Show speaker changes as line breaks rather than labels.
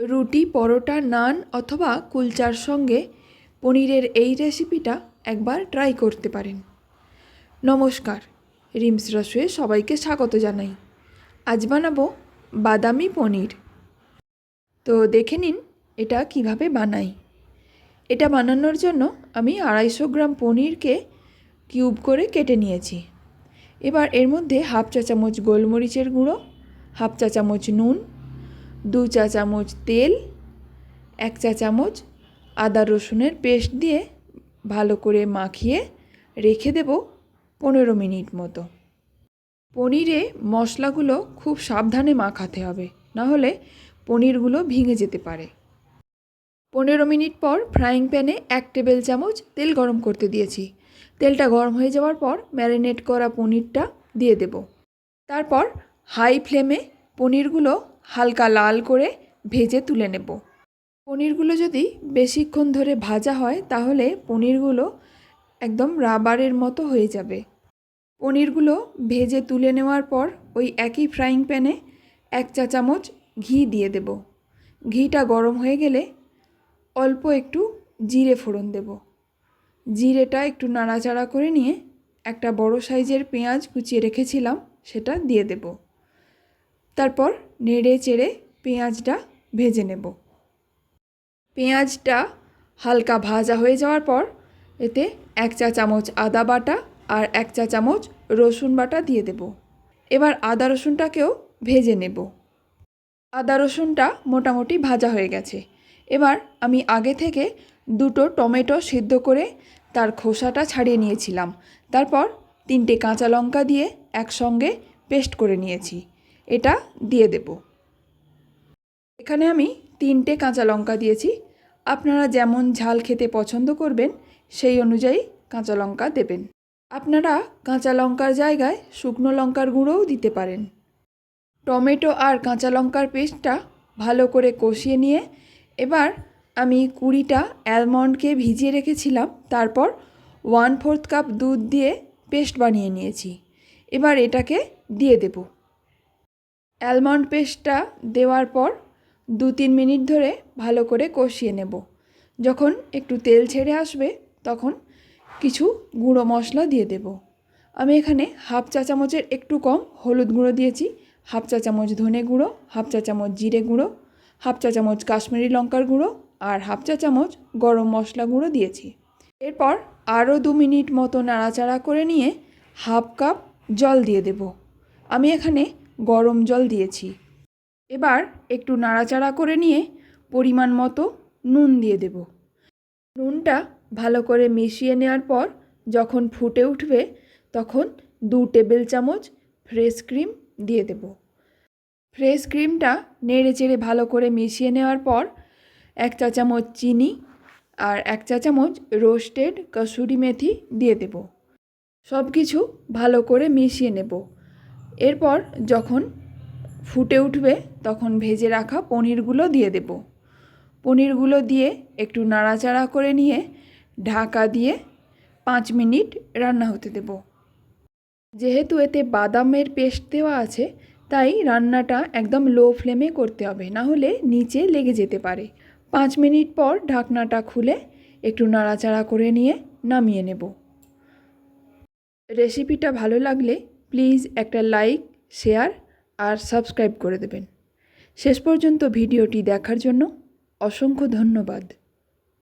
রুটি, পরোটা, নান অথবা কুলচার সঙ্গে পনিরের এই রেসিপিটা একবার ট্রাই করতে পারেন। নমস্কার, রিমস রসুয়ে সবাইকে স্বাগত জানাই। আজ বানাবো বাদামি পনির। তো দেখে নিন এটা কীভাবে বানাই। এটা বানানোর জন্য আমি আড়াইশো গ্রাম পনিরকে কিউব করে কেটে নিয়েছি। এবার এর মধ্যে হাফ চা চামচ গোলমরিচের গুঁড়ো, হাফ চা চামচ নুন দু চা চামচ তেল, এক চা চামচ আদা রসুনের পেস্ট দিয়ে ভালো করে মাখিয়ে রেখে দেব পনেরো মিনিট মতো। পনিরে মশলাগুলো খুব সাবধানে মাখাতে হবে, না হলে পনিরগুলো ভেঙে যেতে পারে। পনেরো মিনিট পর ফ্রাইং প্যানে এক টেবিল চামচ তেল গরম করতে দিয়েছি। তেলটা গরম হয়ে যাওয়ার পর ম্যারিনেট করা পনিরটা দিয়ে দেব। তারপর হাই ফ্লেমে পনিরগুলো হালকা লাল করে ভেজে তুলে নেব। পনিরগুলো যদি বেশিক্ষণ ধরে ভাজা হয়, তাহলে পনিরগুলো একদম রাবারের মতো হয়ে যাবে। পনিরগুলো ভেজে তুলে নেওয়ার পর ওই একই ফ্রাইং প্যানে এক চা চামচ ঘি দিয়ে দেব। ঘিটা গরম হয়ে গেলে অল্প একটু জিরে ফোড়ন দেব। জিরেটা একটু নাড়াচাড়া করে নিয়ে একটা বড় সাইজের পেঁয়াজ কুচিয়ে রেখেছিলাম, সেটা দিয়ে দেব। তারপর নেড়ে চেড়ে পেঁয়াজটা ভেজে নেব। পেঁয়াজটা হালকা ভাজা হয়ে যাওয়ার পর এতে এক চা চামচ আদা বাটা আর এক চা চামচ রসুন বাটা দিয়ে দেব। এবার আদা রসুনটাকেও ভেজে নেব। আদা রসুনটা মোটামুটি ভাজা হয়ে গেছে। এবার আমি আগে থেকে দুটো টমেটো সিদ্ধ করে তার খোসাটা ছাড়িয়ে নিয়েছিলাম। তারপর তিনটে কাঁচা লঙ্কা দিয়ে একসঙ্গে পেস্ট করে নিয়েছি। এটা দিয়ে দেব। এখানে আমি তিনটে কাঁচা লঙ্কা দিয়েছি। আপনারা যেমন ঝাল খেতে পছন্দ করবেন, সেই অনুযায়ী কাঁচা লঙ্কা দেবেন। আপনারা কাঁচা লঙ্কার জায়গায় শুকনো লঙ্কার গুঁড়োও দিতে পারেন। টমেটো আর কাঁচা লঙ্কার পেস্টটা ভালো করে কষিয়ে নিয়ে এবার আমি কুড়িটা অ্যালমন্ডকে ভিজিয়ে রেখেছিলাম, তারপর ওয়ান ফোর্থ কাপ দুধ দিয়ে পেস্ট বানিয়ে নিয়েছি। এবার এটাকে দিয়ে দেব। অ্যালমন্ড পেস্টটা দেওয়ার পর দু তিন মিনিট ধরে ভালো করে কষিয়ে নেব। যখন একটু তেল ছেড়ে আসবে, তখন কিছু গুঁড়ো মশলা দিয়ে দেব। আমি এখানে হাফ চা চামচের একটু কম হলুদ গুঁড়ো দিয়েছি, হাফ চা চামচ ধনে গুঁড়ো, হাফ চা চামচ জিরে গুঁড়ো, হাফ চা চামচ কাশ্মীরি লঙ্কার গুঁড়ো আর হাফ চা চামচ গরম মশলা গুঁড়ো দিয়েছি। এরপর আরও দু মিনিট মতো নাড়াচাড়া করে নিয়ে হাফ কাপ জল দিয়ে দেব। আমি এখানে গরম জল দিয়েছি। এবার একটু নাড়াচাড়া করে নিয়ে পরিমাণ মতো নুন দিয়ে দেব। নুনটা ভালো করে মিশিয়ে নেওয়ার পর যখন ফুটে উঠবে, তখন দু টেবিল চামচ ফ্রেশ ক্রিম দিয়ে দেব। ফ্রেশ ক্রিমটা নেড়ে চেড়ে ভালো করে মিশিয়ে নেওয়ার পর এক চা চামচ চিনি আর এক চা চামচ রোস্টেড কসুরি মেথি দিয়ে দেব। সব কিছু ভালো করে মিশিয়ে নেব। এরপর যখন ফুটে উঠবে, তখন ভেজে রাখা পনিরগুলো দিয়ে দেব। পনিরগুলো দিয়ে একটু নাড়াচাড়া করে নিয়ে ঢাকা দিয়ে পাঁচ মিনিট রান্না হতে দেব। যেহেতু এতে বাদামের পেস্ট দেওয়া আছে, তাই রান্নাটা একদম লো ফ্লেমে করতে হবে, না হলে নিচে লেগে যেতে পারে। পাঁচ মিনিট পর ঢাকনাটা খুলে একটু নাড়াচাড়া করে নিয়ে নামিয়ে নেব। রেসিপিটা ভালো লাগলে প্লিজ একটা লাইক, শেয়ার আর সাবস্ক্রাইব করে দেবেন। শেষ পর্যন্ত ভিডিওটি দেখার জন্য অসংখ্য ধন্যবাদ।